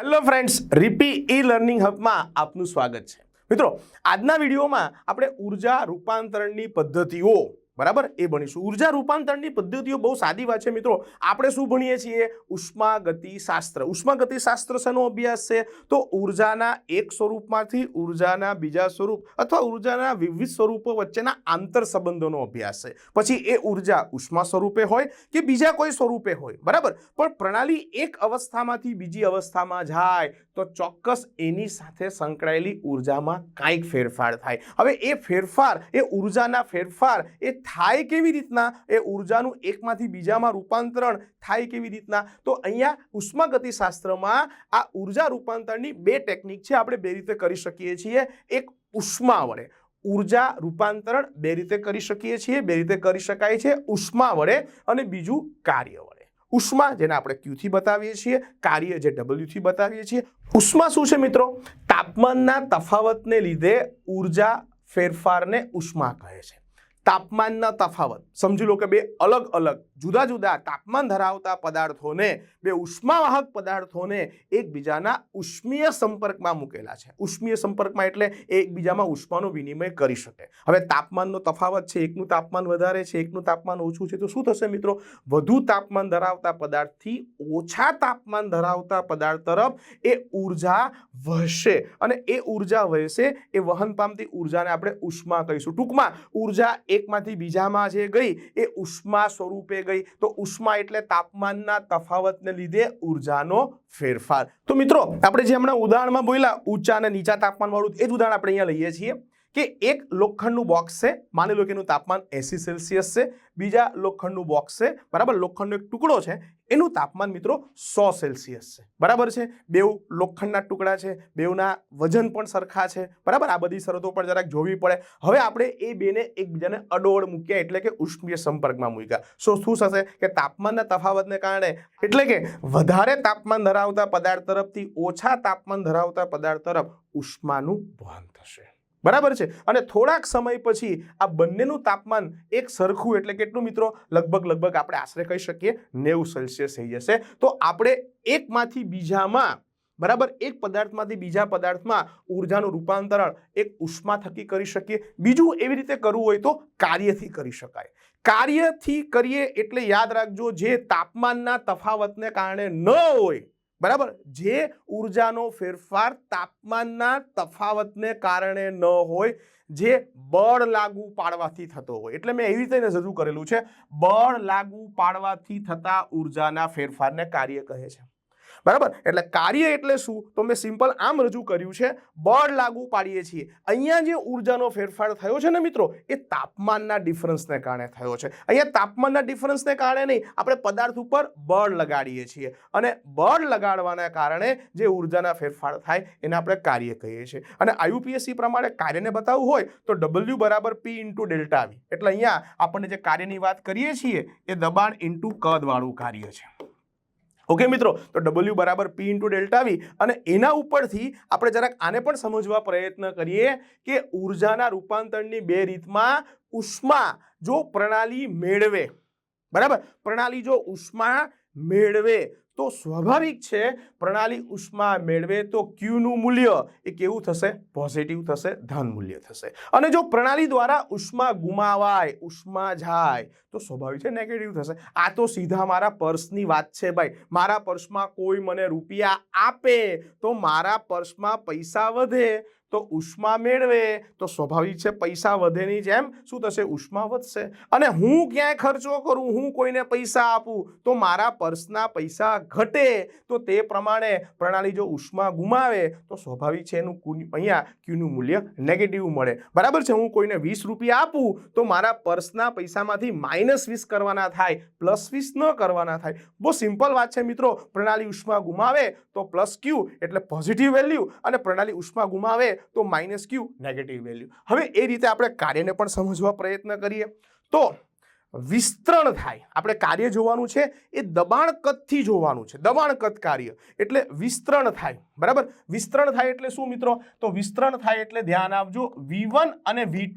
Hello friends Ripi e learning હબમાં આપનું સ્વાગત છે. મિત્રો, આજના વિડીયોમાં આપણે ઊર્જા રૂપાંતરણની પદ્ધતિઓ બરાબર? એ ભણીશું. ઊર્જા રૂપાંતરણની પદ્ધતિઓ બહુ સાદી વાત છે મિત્રો. આપણે શું ભણીએ છીએ? ઉષ્માગતિ શાસ્ત્ર ઉષ્માગતિ શાસ્ત્ર શેનો અભ્યાસ છે? તો ઉર્જાના એક સ્વરૂપમાંથી ઉર્જાના બીજા સ્વરૂપ અથવા ઉર્જાના વિવિધ સ્વરૂપો વચ્ચેના આંતર સંબંધોનો અભ્યાસ છે. પછી એ ઊર્જા ઉષ્મા સ્વરૂપે હોય કે બીજા કોઈ સ્વરૂપે હોય. બરાબર? પણ પ્રણાલી એક અવસ્થામાંથી બીજી અવસ્થામાં જાય તો ચોક્કસ એની સાથે સંકળાયેલી ઉર્જામાં કાંઈક ફેરફાર થાય. હવે એ ફેરફાર, એ ઉર્જાના ફેરફાર એ થાય કેવી રીતના? એ ઉર્જાનું એકમાંથી બીજામાં રૂપાંતરણ થાય કેવી રીતના? તો અહીંયા ઉષ્માગતિશાસ્ત્રમાં આ ઊર્જા રૂપાંતરણની બે ટેકનિક છે આપણે બે રીતે કરી શકીએ છીએ. એક ઉષ્મા વડે. ઊર્જા રૂપાંતરણ બે રીતે કરી શકીએ છીએ. બે રીતે કરી શકાય છે. ઉષ્મા વડે અને બીજું કાર્ય વડે. ઉષ્મા જેને આપણે ક્યુથી બતાવીએ છીએ, કાર્ય જે ડબલ્યુથી બતાવીએ છીએ. ઉષ્મા શું છે મિત્રો? તાપમાનના તફાવતને લીધે ઊર્જા ફેરફારને ઉષ્મા કહે છે. તાપમાનના તફાવત. સમજી લો કે બે અલગ અલગ જુદા જુદા તાપમાન ધરાવતા પદાર્થોને, બે ઉષ્માવાહક પદાર્થોને એકબીજાના ઉષ્મીય સંપર્કમાં મૂકેલા છે. ઉષ્મીય સંપર્કમાં એટલે એકબીજામાં ઉષ્માનો વિનિમય કરી શકે. હવે તાપમાનનો તફાવત છે, એકનું તાપમાન વધારે છે, એકનું તાપમાન ઓછું છે, તો શું થશે મિત્રો? વધુ તાપમાન ધરાવતા પદાર્થથી ઓછા તાપમાન ધરાવતા પદાર્થ તરફ એ ઊર્જા વહેશે. અને એ ઊર્જા વહેશે, એ વહન પામતી ઉર્જાને આપણે ઉષ્મા કહીશું. ટૂંકમાં, ઊર્જા એકમાંથી બીજામાં જે ગઈ, એ ઉષ્મા સ્વરૂપે ગઈ. તો ઉષ્મા એટલે તાપમાનના તફાવતને લીધે ઉર્જાનો ફેરફાર. તો મિત્રો, આપણે જે હમણાં ઉદાહરણમાં બોલ્યા, ઊંચા અને નીચા તાપમાનવાળું, એ જ ઉદાહરણ આપણે અહીંયા લઈએ છીએ. કે એક લોખંડનું બોક્સ છે, માની લો કે એનું તાપમાન એસી સેલ્સિયસ છે, બીજા લોખંડનું બોક્સ છે, બરાબર? લોખંડનો એક ટુકડો છે, એનું તાપમાન મિત્રો સો સેલ્સિયસ છે. બરાબર છે? બેઉ લોખંડના ટુકડા છે, બેઉના વજન પણ સરખા છે, બરાબર? આ બધી શરતો પણ જરાક જોવી પડે. હવે આપણે એ બેને એકબીજાને અડોળ મૂક્યા એટલે કે ઉષ્મીય સંપર્કમાં મૂક્યા. સો શું થશે કે તાપમાનના તફાવતને કારણે, એટલે કે વધારે તાપમાન ધરાવતા પદાર્થ તરફથી ઓછા તાપમાન ધરાવતા પદાર્થ તરફ ઉષ્માનું વહન થશે. બરાબર છે? અને થોડાક સમય પછી આ બંનેનું તાપમાન એક સરખું એટલે કેટલું મિત્રો? લગભગ લગભગ આપણે આશરે કહી શકીએ નેવું સેલ્સિયસ થઈ જશે. તો આપણે એકમાંથી બીજામાં, બરાબર? એક પદાર્થમાંથી બીજા પદાર્થમાં ઉર્જાનું રૂપાંતરણ એક ઉષ્મા થકી કરી શકીએ. બીજું એવી રીતે કરવું હોય તો કાર્યથી કરી શકાય. કાર્યથી કરીએ એટલે યાદ રાખજો, જે તાપમાનના તફાવતને કારણે ન હોય બરાબર? જે ઉર્જાનો ફેરફાર તાપમાનના તફાવતને કારણે ન હોય, જે બળ લાગુ પાડવાથી થતો હોય. એટલે મેં એવી રીતે રજૂ કરેલું છે. બળ લાગુ પાડવાથી થતા ઉર્જાના ફેરફારને કાર્ય કહે છે. બરાબર? એટલે કાર્ય એટલે શું? તો મેં સિમ્પલ આમ રજૂ કર્યું છે, બળ લાગુ પાડીએ છીએ. અહીંયા જે ઉર્જાનો ફેરફાર થયો છે ને મિત્રો, એ તાપમાનના ડિફરન્સને કારણે થયો છે. અહીંયા તાપમાનના ડિફરન્સને કારણે નહીં, આપણે પદાર્થ ઉપર બળ લગાડીએ છીએ. અને બળ લગાડવાના કારણે જે ઉર્જાના ફેરફાર થાય, એને આપણે કાર્ય કહીએ છીએ. અને આયુપીએસસી પ્રમાણે કાર્યને બતાવવું હોય, તો ડબલ્યુ બરાબર પી ઇન્ટુ ડેલ્ટા વી એટલે અહીંયા આપણને જે કાર્યની વાત કરીએ છીએ, એ દબાણ ઇન્ટુ કદવાળું કાર્ય છે. ઓકે મિત્રો, તો ડબલ્યુ બરાબર પી ઇન્ટુ ડેલ્ટા વી અને એના ઉપરથી આપણે જરાક આને પણ સમજવા પ્રયત્ન કરીએ કે ઉર્જાના રૂપાંતરણની બે રીતમાં ઉષ્મા જો પ્રણાલી મેળવે, બરાબર? પ્રણાલી જો ઉષ્મા મેળવે તો સ્વાભાવિક છે, પ્રણાલી ઉષ્મા મેળવે તો ક્યુનું મૂલ્ય એ કેવું થશે? પોઝિટિવ થશે, ધન મૂલ્ય થશે. અને જો પ્રણાલી દ્વારા ઉષ્મા ગુમાવાય, ઉષ્મા જાય, તો સ્વાભાવિક છે નેગેટિવ થશે. આ તો સીધા મારા પર્સની વાત છે ભાઈ. મારા પર્સમાં કોઈ મને રૂપિયા આપે, તો મારા પર્સમાં પૈસા વધે તો ઉષ્મા મેળવે, તો સ્વાભાવિક છે પૈસા વધેની જેમ શું થશે? ઉષ્મા વધશે. અને હું ક્યાંય ખર્ચો કરું, હું કોઈને પૈસા આપું, તો મારા પર્સના પૈસા ઘટે, તો તે પ્રમાણે પ્રણાલી જો ઉષ્મા ગુમાવે, તો સ્વાભાવિક છે એનું કુ- અહીંયા ક્યુનું મૂલ્ય નેગેટિવ મળે. બરાબર છે? હું કોઈને વીસ રૂપિયા આપું, તો મારા પર્સના પૈસામાંથી માઇનસ વીસ કરવાના થાય પ્લસ વીસ ન કરવાના થાય. બહુ સિમ્પલ વાત છે મિત્રો. પ્રણાલી ઉષ્મા ગુમાવે, તો પ્લસ ક્યુ એટલે પોઝિટિવ વેલ્યુ અને પ્રણાલી ઉષ્મા ગુમાવે તો માઇનસ ક્યુ નેગેટિવ વેલ્યુ હવે એ રીતે આપણે કાર્યને પણ સમજવા પ્રયત્ન કરીએ. તો વિસ્તરણ થાય. આપણે કાર્ય જોવાનું છે, એ દબાણ કદથી જોવાનું છે. દબાણ કદ કાર્ય એટલે વિસ્તરણ થાય. બરાબર? વિસ્તરણ થાય એટલે શું મિત્રો? તો વિસ્તરણ થાય એટલે ધ્યાન આપજો વી અને વી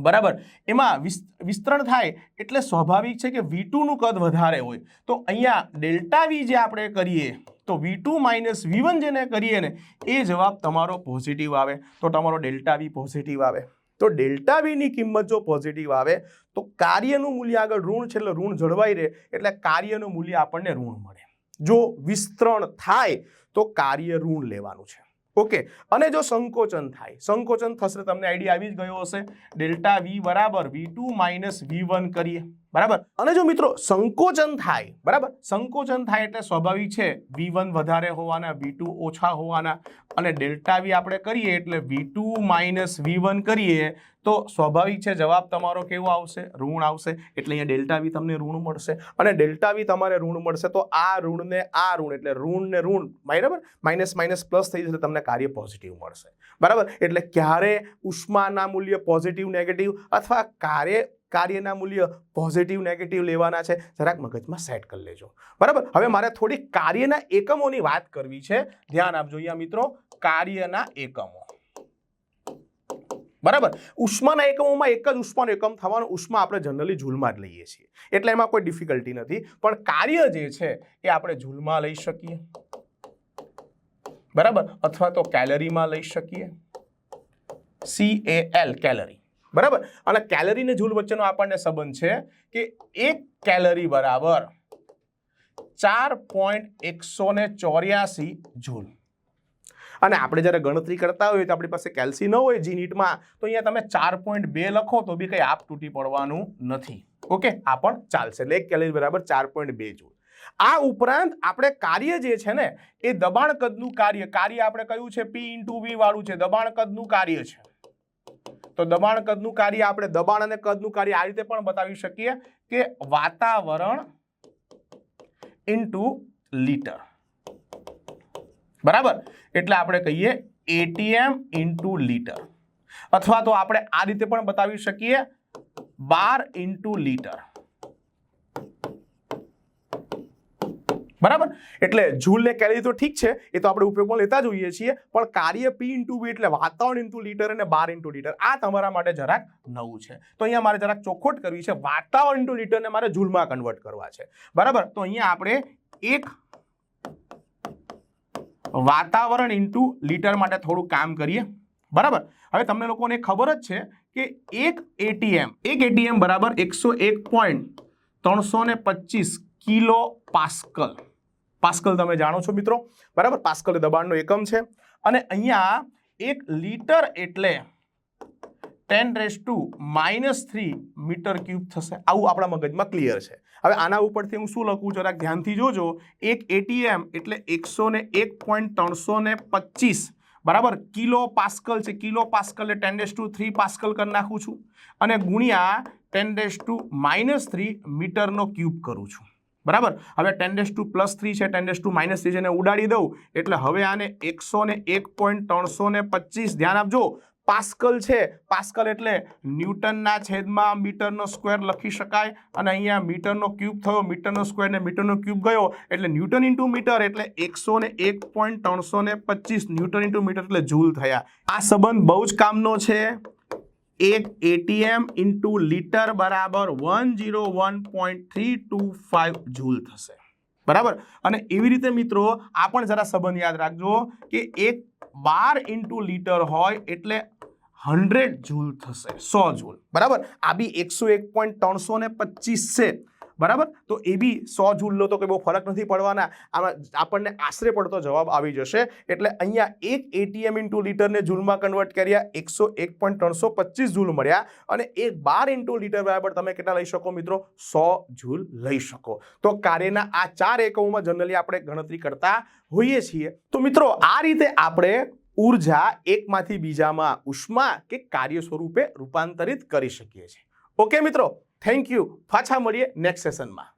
બરાબર? એમાં વિસ- વિસ્તરણ થાય એટલે સ્વાભાવિક છે કે વી નું કદ વધારે હોય. તો અહીંયા ડેલ્ટા વી જે આપણે કરીએ તો V two minus V one જેને કરીએ ને, એ જવાબ તમારો પોઝિટિવ આવે. તો તમારો ડેલ્ટા વી પોઝિટિવ આવે. તો ડેલ્ટા વીની કિંમત જો પોઝિટિવ આવે, તો કાર્યનું મૂલ્ય આગળ ઋણ છે એટલે ઋણ જળવાઈ રહે, એટલે કાર્યનું મૂલ્ય આપણને ઋણ મળે. જો વિસ્તરણ થાય, તો કાર્ય ઋણ લેવાનું છે. ઓકે, અને જો સંકોચન થાય, સંકોચન થશે તમને આઈડિયા આવી જ ગયો હશે. ડેલ્ટા વી બરાબર V two minus V one કરીએ. બરાબર? અને જો મિત્રો સંકોચન થાય, બરાબર? સંકોચન થાય એટલે સ્વાભાવિક છે વી વન વધારે હોવાના વી ટુ ઓછા હોવાના, અને ડેલ્ટા વી આપણે કરીએ એટલે V two minus V one કરીએ, તો સ્વાભાવિક છે, જવાબ તમારો કેવો આવશે? ઋણ આવશે. એટલે અહીંયા ડેલ્ટા વી તમને ઋણ મળશે. અને ડેલ્ટા વી તમારે ઋણ મળશે, તો આ ઋણને આ ઋણ, એટલે ઋણ ને ઋણ, બરાબર? માઇનસ માઇનસ પ્લસ થઈ જશે તમને કાર્ય પોઝિટિવ મળશે. બરાબર? એટલે ક્યારે ઉષ્માના મૂલ્ય પોઝિટિવ નેગેટિવ અથવા કાર્ય કાર્યના મૂલ્ય પોઝિટિવ નેગેટિવ લેવાના છે. જરાક મગજમાં સેટ કરી લેજો. બરાબર? હવે મારે થોડી કાર્યના એકમોની વાત કરવી છે. ધ્યાન આપજો અહીંયા મિત્રો. કાર્યના એકમો. બરાબર? ઉષ્માના એકમોમાં એક જ ઉષ્માનો એકમ થવાનો ઉષ્મા આપણે જનરલી જૂલમાં જ લઈએ છીએ. એટલે એમાં કોઈ ડિફિકલ્ટી નથી. પણ કાર્ય જે છે એ આપણે જૂલમાં લઈ શકીએ. બરાબર? અથવા તો કેલરીમાં લઈ શકીએ. સી એલ કેલરી બરાબર? અને કેલરી ને જૂલ વચ્ચેનો આપણને સંબંધ છે કે એક કેલરી બરાબર ચાર પોઈન્ટ એકસો ને ચોર્યાસી જૂલ. અને આપણે જ્યારે ગણતરી કરતા હોઈએ તો આપણી પાસે કેલ્સી ન હોય જી નીટમાં તો અહીંયા તમે ચાર પોઈન્ટ બે લખો તો બી કંઈ આપ તૂટી પડવાનું નથી. ઓકે? આ પણ ચાલશે. એટલે એક કેલરી બરાબર ચાર પોઈન્ટ બે જૂલ. આ ઉપરાંત આપણે કાર્ય જે છે ને, એ દબાણ કદનું કાર્ય. કાર્ય આપણે કયું છે? પી ઇન્ટુ વી વાળું છે. દબાણ કદનું કાર્ય છે. તો દબાણ કદનું કાર્ય આપણે દબાણ અને કદનું કાર્ય આ રીતે પણ બતાવી શકીએ કે વાતાવરણ ઇન્ટુ લીટર બરાબર? એટલે આપણે કહીએ એટીએમ ઇન્ટુ લીટર અથવા તો આપણે આ રીતે પણ બતાવી શકીએ બાર ઇન્ટુ લીટર બરાબર? એટલે જૂલ ને તો ઠીક છે, એ તો આપણે ઉપયોગમાં લેતા જોઈએ છીએ, પણ કાર્ય પી ઇન્ટુ વી એટલે વાતાવરણ ઇન્ટુ લીટર અને બાર ઇન્ટુ લીટર આ તમારા માટે જરાક નવું છે. તો અહીંયા મારે જરાક ચોખ્ખોટ કરવી છે, વાતાવરણ ઇન્ટુ લીટરને મારે જૂલમાં કન્વર્ટ કરવા છે. બરાબર? તો અહીંયા આપણે એક વાતાવરણ ઇન્ટુ લીટર માટે થોડું કામ કરીએ. બરાબર? હવે તમને લોકોને ખબર જ છે કે એક એટીએમ એક એટીએમ બરાબર એકસો એક પોઈન્ટ ત્રણસો ને પચીસ કિલો પાસ્કલ પાસ્કલ તમે જાણો છો મિત્રો. બરાબર? પાસ્કલ દબાણનો એકમ છે. અને અહીંયા એક લીટર એટલે ten raise to minus three metre cube થશે. આવું આપણા મગજમાં ક્લિયર છે. હવે આના ઉપરથી હું શું લખું? જરાક ધ્યાનથી જોજો. એક એટીએમ એટલે એકસો ને એક પોઈન્ટ ત્રણસો ને પચીસ. બરાબર? કિલો પાસ્કલ છે. કિલો પાસ્કલ એટલે ten raise to three pascal કરી નાખું છું. અને ગુણ્યા ten raise to minus three મીટરનો ક્યુબ કરું છું. બરાબર? હવે ten raise to plus three છે, ten raise to minus three છે એને ઉડાડી દઉં. એટલે હવે આને એકસો ને એક પોઈન્ટ ત્રણસો ને પચીસ, ધ્યાન આપજો. પાસ્કલ છે, પાસ્કલ એટલે ન્યૂટનના છેદમાં મીટરનો સ્ક્વેર લખી શકાય અને અહીંયા મીટરનો ક્યુબ થયો, મીટરનો સ્ક્વેર ને મીટરનો ક્યુબ ગયો. એટલે ન્યૂટન ઇન્ટુ મીટર એટલે એકસો ને એક પોઈન્ટ ત્રણસો ને પચીસ ન્યૂટન ઇન્ટુ મીટર એટલે જૂલ થયા. આ સંબંધ બહુ જ કામનો છે. એક એટીએમ ઇન્ટુ લીટર બરાબર one zero one point three two five joule થશે. બરાબર? અને એવી રીતે મિત્રો, આ પણ જરા સંબંધ યાદ રાખજો કે એક બાર ઇન્ટુ લીટર હોય એટલે હંડ્રેડ જૂલ થશે, સો જૂલ બરાબર? આ બી એકસો એક પોઈન્ટ ત્રણસો ને પચીસ છે. બરાબર? તો એ બી સો જૂલ લો તો કોઈ બહુ ફરક નથી પડવાના. આમાં આપણને આશરે પડતો જવાબ આવી જશે. એટલે અહીંયા એક એટીએમ ઇન્ટુ લીટરને જૂલમાં કન્વર્ટ કર્યા, એકસો એક પોઈન્ટ ત્રણસો પચીસ જૂલ મળ્યા અને એક બાર ઇન્ટુ લીટર બરાબર તમે કેટલા લઈ શકો મિત્રો? સો જૂલ લઈ શકો. તો કાર્યના આ ચાર એકમોમાં જનરલી આપણે ગણતરી કરતા હોઈએ છીએ. તો મિત્રો, આ રીતે આપણે ઊર્જા એકમાંથી બીજામાં ઉષ્મા કે કાર્ય સ્વરૂપે રૂપાંતરિત કરી શકીએ છીએ. ઓકે મિત્રો? થેન્ક યુ પાછા મળીએ નેક્સ્ટ સેશનમાં